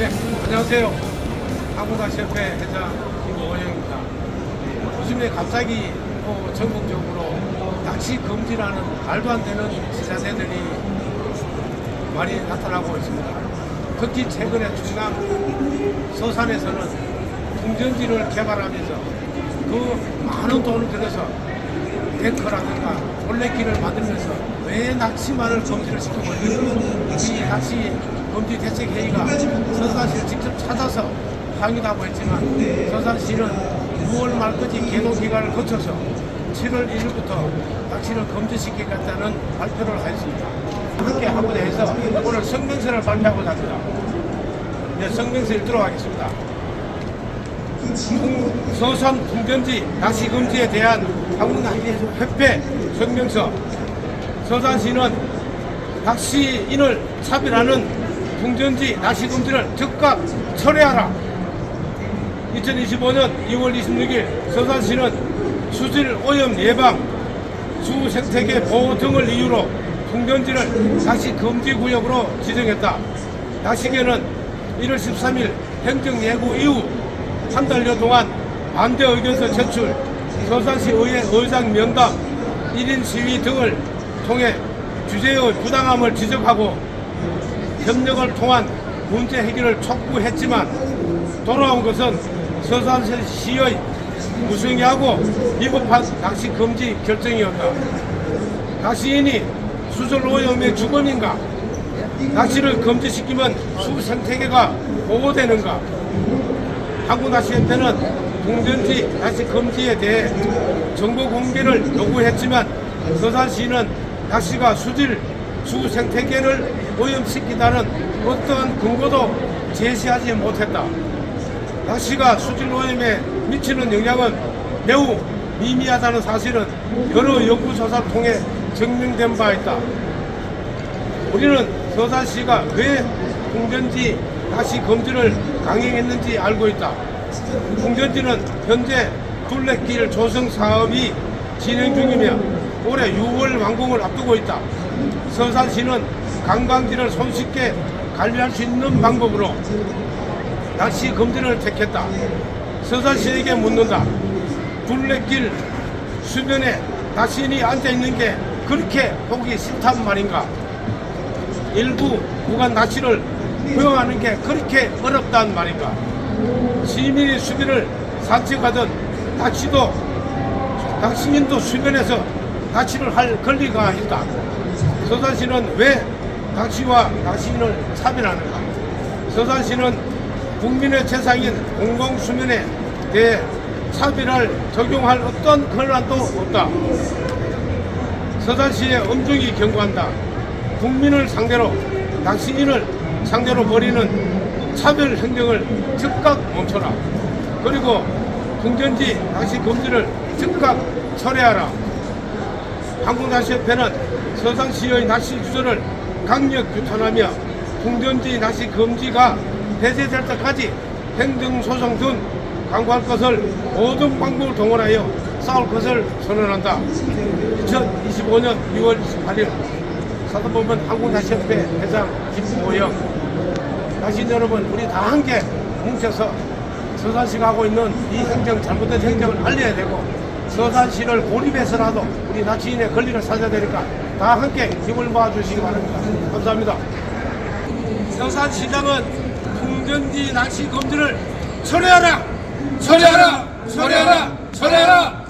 안녕하세요. 한국아시협회 회장 김오영입니다. 요즘에 갑자기 또 전국적으로 낚시 금지라는 말도 안 되는 지자체들이 많이 나타나고 있습니다. 특히 최근에 충남 서산에서는 풍전지를 개발하면서 그 많은 돈을 들여서 탱커라든가 올레길을 만들면서 왜 낚시만을 금지를 시키고 있는지 이 낚시 금지 대책 회의가 서산시를 직접 찾아서 항의하고 했지만 서산시는 6월 말까지 계도 기간을 거쳐서 7월 1일부터 낚시를 금지시키겠다는 발표를 하였습니다. 함께 하고자 해서 오늘 성명서를 발표하고자 합니다. 네, 성명서 읽도록 하겠습니다. 풍- 서산 풍전지 낚시 금지에 대한 한국낚시협회 성명서 서산시는 낚시인을 차별하는 풍전지 낚시 금지를 즉각 철회하라 2025년 2월 26일 서산시는 수질 오염 예방 수 생태계 보호 등을 이유로 풍전지를 낚시 금지 구역으로 지정했다. 낚시계는 1월 13일 행정 예고 이후 한 달여 동안 반대 의견서 제출, 서산시 의회 의장 면담, 1인 시위 등을 통해 주제의 부당함을 지적하고 협력을 통한 문제 해결을 촉구했지만 돌아온 것은 서산시의 무성의하고 미흡한 낚시 금지 결정이었다. 낚시인이 수질 오염의 주범인가? 낚시를 금지시키면 수 생태계가 보호되는가? 한국낚시협회는 동전지 낚시 금지에 대해 정보 공개를 요구했지만 서산시는 낚시가 수질, 수 생태계를 오염시키다는 어떠한 근거도 제시하지 못했다. 낚시가 수질 오염에 미치는 영향은 매우 미미하다는 사실은 여러 연구조사를 통해 증명된 바 있다. 우리는 서산시가 왜 풍전지 낚시 금지를 강행했는지 알고 있다. 풍전지는 현재 둘레길 조성 사업이 진행 중이며 올해 6월 완공을 앞두고 있다. 서산시는 관광지를 손쉽게 관리할 수 있는 방법으로 낚시 금지를 택했다. 서산시에게 묻는다. 둘레길 수변에 낚시인이 앉아 있는 게 그렇게 보기 싫단 말인가? 일부 구간 낚시를 허용하는 게 그렇게 어렵단 말인가? 시민이 수변을 산책하던 낚시도 낚시인도 수변에서 낚시를 할 권리가 있다. 서산시는 왜 낚시와 낚시인을 차별하는가? 서산시는 국민의 재산인 공공수면에 대해 차별을 적용할 어떤 권한도 없다. 서산시에 엄중히 경고한다. 국민을 상대로 낚시인을 상대로 벌이는 차별 행정을 즉각 멈춰라. 그리고 풍전지 낚시 금지를 즉각 철회하라. 한국낚시협회는 서산시의 낚시 주소를 강력 규탄하며 풍전지 낚시 금지가 폐쇄될 때까지 행정 소송 등 강구할 것을 모든 방법을 동원하여 싸울 것을 선언한다. 2025년 6월 28일 사도법원 한국낚시협회 회장 김모영 낚시 여러분 우리 다 함께 뭉쳐서 서산시가 하고 있는 이 행정 잘못된 행정을 알려야 되고 서산시를 고립해서라도 우리 낚시인의 권리를 찾아야 되니까 다 함께 힘을 모아주시기 바랍니다. 감사합니다. 서산시장은 풍전지 낚시 금지를 철회하라! 철회하라! 철회하라! 철회하라!